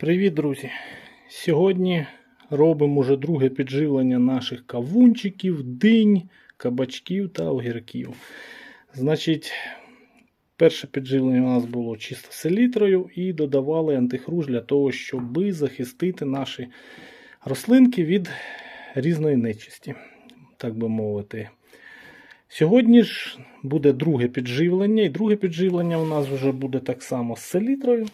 Привіт, друзі! Сьогодні робимо вже друге підживлення наших кавунчиків, динь, кабачків та огірків. Значить, перше підживлення у нас було чисто селітрою і додавали антихруж для того, щоб захистити наші рослинки від різної нечисті, так би мовити. Сьогодні ж буде друге підживлення, і друге підживлення у нас вже буде так само з селітрою.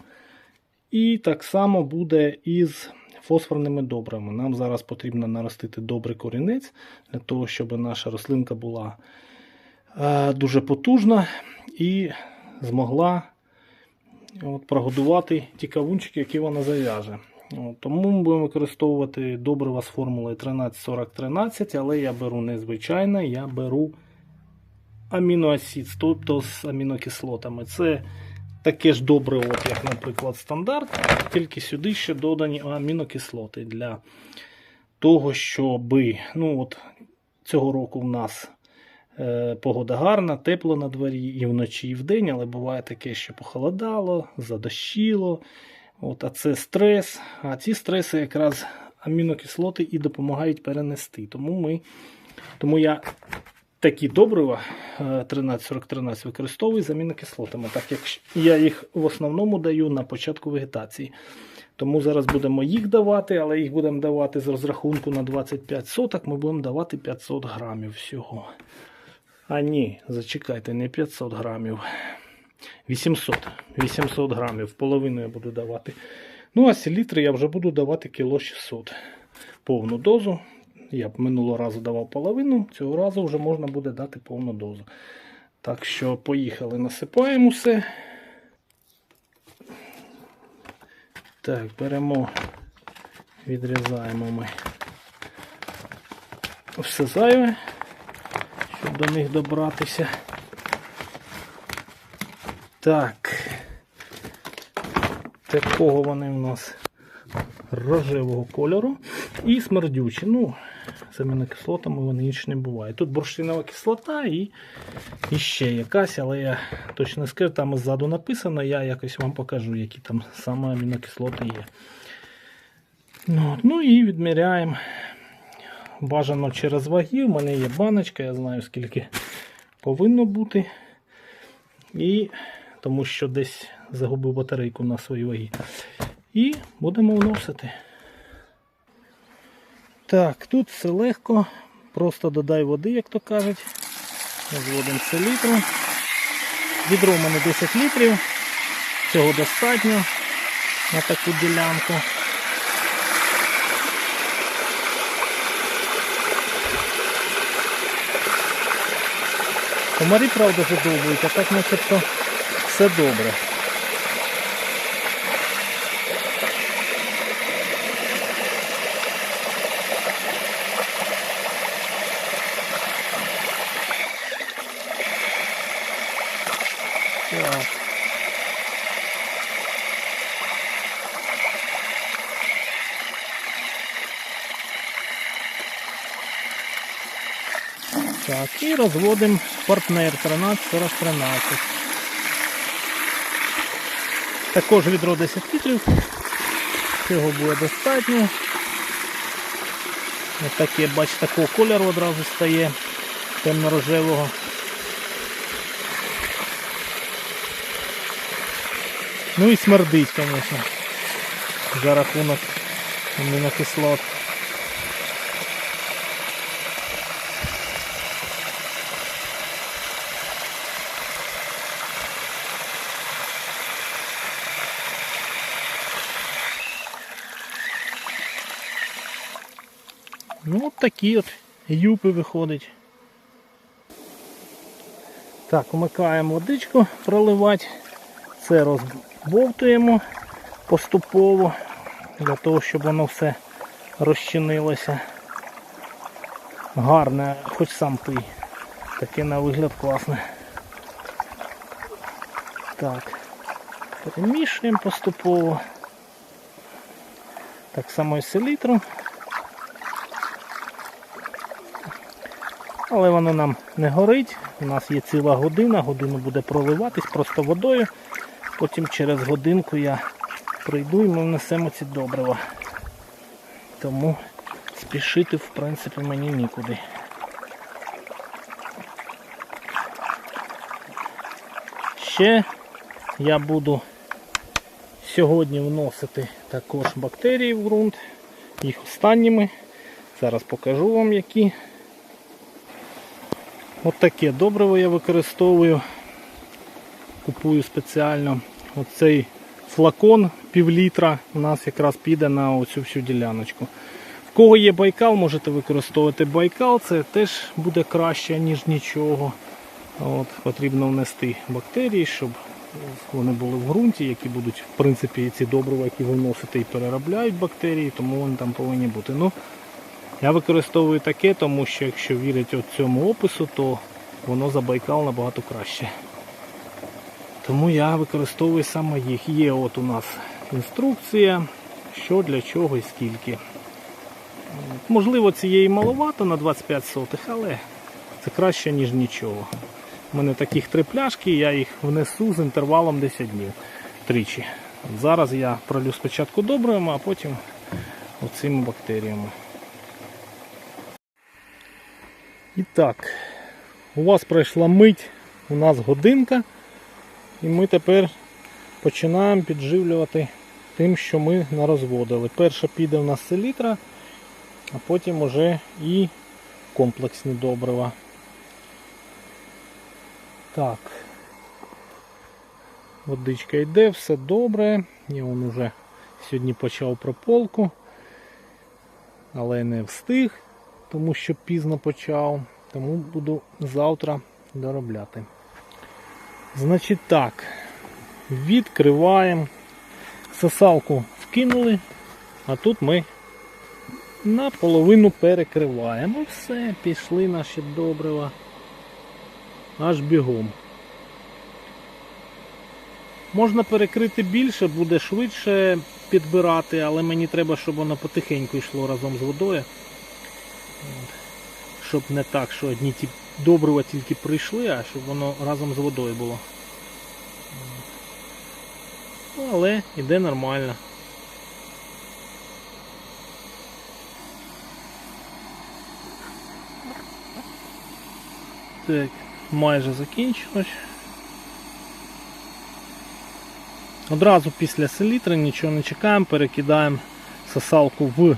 І так само буде із фосфорними добрами. Нам зараз потрібно наростити добрий корінець для того, щоб наша рослинка була е, дуже потужна і змогла от, прогодувати ті кавунчики, які вона зав'яже. Тому ми будемо використовувати добрива з формулою 13-40-13, але я беру не звичайне, я беру аміноасід, тобто з амінокислотами. Це таке ж добре, от, як, наприклад, стандарт, тільки сюди ще додані амінокислоти для того, щоб ну, от, цього року в нас е, погода гарна, тепло на дворі і вночі, і вдень, але буває таке, що похолодало, задощило. От, а це стрес. А ці стреси якраз амінокислоти і допомагають перенести. Тому, ми, тому я такі добрива 13-40-13 використовую з амінокислотами, так як я їх в основному даю на початку вегетації. Тому зараз будемо їх давати, але їх будемо давати з розрахунку на 25 соток, ми будемо давати 500 грамів всього. А ні, зачекайте, не 500 грамів. 800 800 грамів, половину я буду давати. Ну, а селітри я вже буду давати кіло 600 повну дозу. Я б минулого разу давав половину, цього разу вже можна буде дати повну дозу. Так що, поїхали, насипаємо все. Так, беремо, відрізаємо ми все зайве, щоб до них добратися. Так, такого вони у нас рожевого кольору і смердючі. Ну, з амінокислотами вони інші не бувають. Тут бурштинова кислота і, і ще якась, але я точно не скажу, там ззаду написано, я якось вам покажу, які там саме амінокислоти є. Ну, ну і відміряємо. Бажано через ваги. У мене є баночка, я знаю, скільки повинно бути. І тому що десь загубив батарейку на своїй вагі. І будемо вносити. Так, тут все легко. Просто додай води, як то кажуть. Зводимо селітру. Відро в мене 10 літрів. Цього достатньо на таку ділянку. Комарі, правда, задовбують, а так начебто все добре. Так. Так, і розводимо партнер 13 40 13 Також відро 10 літрів. Цього буде достатньо. Ось таке, бач, такого кольору одразу стає темно-рожевого. Ну і смердить, звісно, за рахунок амінокислот. Ну от такі от юпи виходять. Так, вмикаємо водичку проливати. Це розбовтуємо поступово, для того, щоб воно все розчинилося. Гарне, хоч сам пий. Таке на вигляд класне. Так, перемішуємо поступово. Так само і селітру. Але воно нам не горить. У нас є ціла година, годину буде проливатись просто водою. Потім через годинку я прийду і ми внесемо ці добрива. Тому спішити, в принципі, мені нікуди. Ще я буду сьогодні вносити також бактерії в ґрунт. Їх останніми. Зараз покажу вам які. От добриво я використовую. Купую спеціально. Оцей флакон пів літра у нас якраз піде на оцю всю діляночку. В кого є байкал, можете використовувати байкал, це теж буде краще, ніж нічого. От, Потрібно внести бактерії, щоб вони були в ґрунті, які будуть, в принципі, ці добрива, які ви вносите і переробляють бактерії, тому вони там повинні бути. Ну, я використовую таке, тому що якщо вірити цьому опису, то воно за байкал набагато краще. Тому я використовую саме їх. Є от у нас інструкція, що для чого і скільки. Можливо, цієї маловато на 25 сотих, але це краще, ніж нічого. У мене таких три пляшки, я їх внесу з інтервалом 10 днів тричі. Зараз я пролю спочатку добрими, а потім оцими бактеріями. І так, у вас пройшла мить, у нас годинка, і ми тепер починаємо підживлювати тим, що ми нарозводили. Перша піде в нас селітра, а потім уже і комплексні добрива. Так. Водичка йде, все добре. Я вон уже сьогодні почав прополку, але не встиг, тому що пізно почав. Тому буду завтра доробляти. Значить так, відкриваємо. Сосалку вкинули, а тут ми наполовину перекриваємо. Все, пішли наші добрива аж бігом. Можна перекрити більше, буде швидше підбирати, але мені треба, щоб воно потихеньку йшло разом з водою. Щоб не так, що одні ті добрива тільки прийшли, а щоб воно разом з водою було. Ну, але йде нормально. Так, майже закінчилось. Одразу після селітри нічого не чекаємо, перекидаємо сосалку в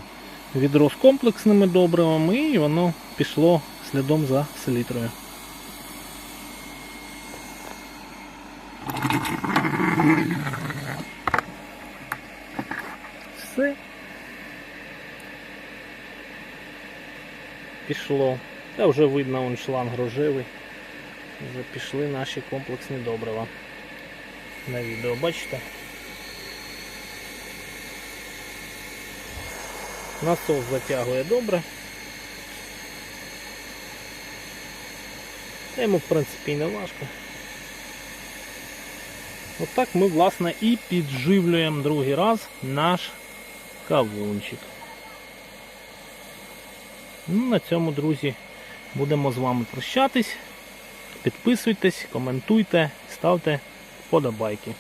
відро з комплексними добривами і воно пішло слідом за селітрою. Все. Пішло. Та вже видно вон шланг рожевий. Вже пішли наші комплексні добрива. На відео, бачите? Насос затягує добре. Та йому в принципі не важко. Отак ми власне і підживлюємо другий раз наш кавунчик. Ну, на цьому, друзі, будемо з вами прощатись. Підписуйтесь, коментуйте, ставте вподобайки.